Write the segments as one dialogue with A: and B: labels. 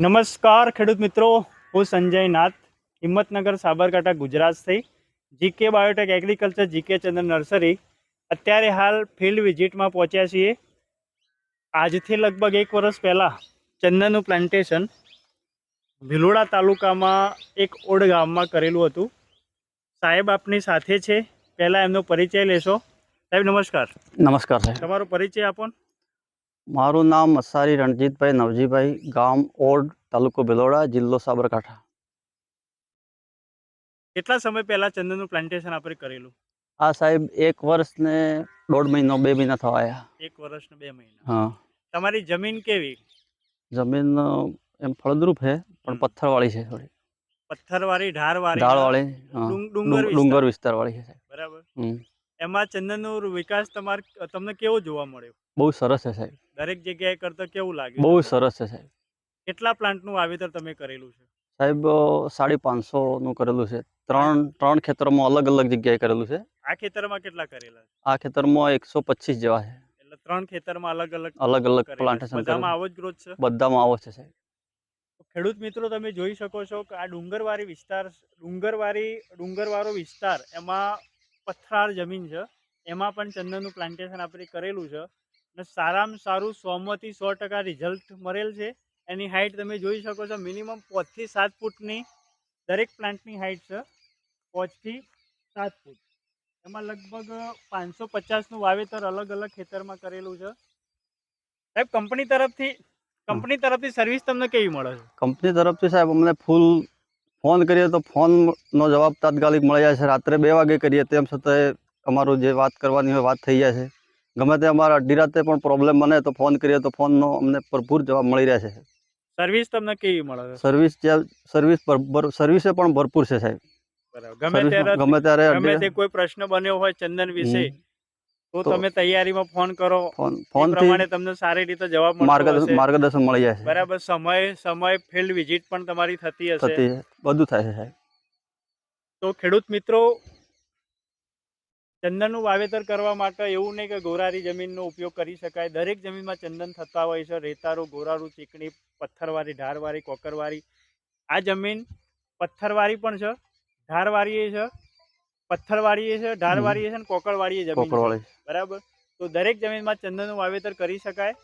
A: નમસ્કાર ખેડૂત મિત્રો. હું સંજય નાથ હિંમતનગર સાબરકાંઠા ગુજરાતથી. GK biotech agriculture GK Chandra nursery અત્યારે હાલ ફિલ્ડ વિઝિટમાં પહોંચ્યા છીએ. આજથી લગભગ એક વર્ષ પહેલાં ચંદનનું પ્લાન્ટેશન ભીલોડા તાલુકામાં એક ઓડ ગામમાં કરેલું હતું. સાહેબ આપની સાથે છે. પહેલાં એમનો પરિચય લેશો. સાહેબ નમસ્કાર.
B: નમસ્કાર સાહેબ.
A: તમારો પરિચય આપો ને.
B: મારું નામ મસારી રણજીતભાઈ નવજીભાઈ ગામ ઓડ તાલુકો ભિલોડા જિલ્લો સાબરકાંઠા.
A: કેટલા સમય પહેલા ચંદનનું પ્લાન્ટેશન આપણે કરેલું?
B: આ સાહેબ એક વર્ષ ને દોઢ મહિનો બે મહિના થવા આવ્યા
A: એક વર્ષ ને બે મહિના.
B: હા.
A: તમારી જમીન કેવી?
B: જમીન એમ ફળદ્રુપ છે પણ
A: પથ્થર
B: પથ્થરવાળી છે થોડી.
A: પથ્થરવાળી ઢાળવાળી
B: ઢાળવાળી હા.
A: વાળી ડુંગર વિસ્તાર.
B: વાળી વિસ્તારવાળી છે
A: બરાબર. એમાં ચંદનનો વિકાસ તમાર તમને કેવો જોવા મળ્યો?
B: બહુ સરસ છે સાહેબ.
A: દરેક જગ્યાએ કરતા કેવું લાગ્યું
B: બહુ સરસ છે સાહેબ.
A: કેટલા પ્લાન્ટનું વાવેતર તમે કરેલું છે?
B: સાહેબ સાડી પાંચસો નું કરેલું છે. ત્રણ ત્રણ ખેતરોમાં અલગ અલગ જગ્યાએ કરેલું છે.
A: આ ખેતરમાં કેટલા કરેલા છે?
B: આ ખેતરમાં એકસો પચીસ જેવા છે.
A: એટલે ત્રણ ખેતરમાં અલગ અલગ
B: અલગ અલગ પ્લાન્ટેશન
A: બધામાં આવો જ ગ્રોથ છે?
B: બધામાં આવો છે સાહેબ.
A: ખેડૂત મિત્રો તમે જોઈ શકો છો કે આ ડુંગરવાળી વિસ્તાર ડુંગરવાળી ડુંગરવાળો વિસ્તાર એમાં પથરાળ જમીન છે. એમાં પણ ચંદનનું પ્લાન્ટેશન આપણે કરેલું છે. અને સારામાં સારું સોમાંથી સો ટકા રિઝલ્ટ મળેલ છે. એની હાઇટ તમે જોઈ શકો છો મિનિમમ પાંચથી સાત ફૂટની દરેક પ્લાન્ટની હાઇટ છે. પાંચથી સાત ફૂટ. એમાં લગભગ પાંચસો પચાસનું વાવેતર અલગ અલગ ખેતરમાં કરેલું છે. સાહેબ કંપની તરફથી કંપની તરફથી સર્વિસ તમને કેવી મળે છે?
B: કંપની તરફથી સાહેબ, અમને ફૂલ ફોન કરીએ તો ફોનનો જવાબ તાત્કાલિક મળી જાય છે. રાત્રે બે વાગે કરીએ, તેમ છતાંય અમારું જે વાત કરવાની હોય વાત થઈ જાય છે. ગમે તે અમારા અડધી રાતે પણ પ્રોબ્લેમ બને તો ફોન કરીએ તો ફોનનો અમને ભરપૂર જવાબ મળી રહે છે.
A: સર્વિસ તમને કેવી મળે છે?
B: સર્વિસ સર્વિસ સર્વિસે પણ ભરપૂર છે સાહેબ.
A: ગમે ત્યારે
B: ગમે ત્યારે
A: ગમે તે કોઈ પ્રશ્ન બન્યો હોય ચંદન વિશે તો તમે તૈયારીમાં ફોન કરો.
B: ફોન
A: પ્રમાણે તમને સારી રીતે જવાબ
B: માર્ગદર્શન માર્ગદર્શન મળી જાય છે.
A: બરાબર. સમય સમય ફિલ્ડ વિઝિટ પણ તમારી થતી હશે.
B: બધું થાય છે સાહેબ.
A: તો ખેડૂત મિત્રો ચંદનનું વાવેતર કરવા માટે એવું નહીં કે ગોરારી જમીનનો ઉપયોગ કરી શકાય. દરેક જમીનમાં ચંદન થતા હોય છે. રેતારું ગોરારું ચીકણી પથ્થરવાળી ઢારવાળી કોકરવાળી આ જમીન પથ્થરવાળી પણ છે ઢારવાળી છે પથ્થરવાળી છે ઢારવાળી છે અને કોકરવાળી જમીન બરાબર? તો દરેક જમીનમાં ચંદનનું વાવેતર કરી શકાય.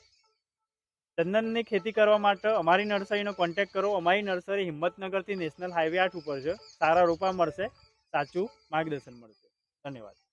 A: ચંદનની ખેતી કરવા માટે અમારી નર્સરીનો કોન્ટેક્ટ કરો. અમારી નર્સરી હિંમતનગરથી નેશનલ હાઈવે આઠ ઉપર છે. સારા રોપા મળશે. સાચું માર્ગદર્શન મળશે. ધન્યવાદ.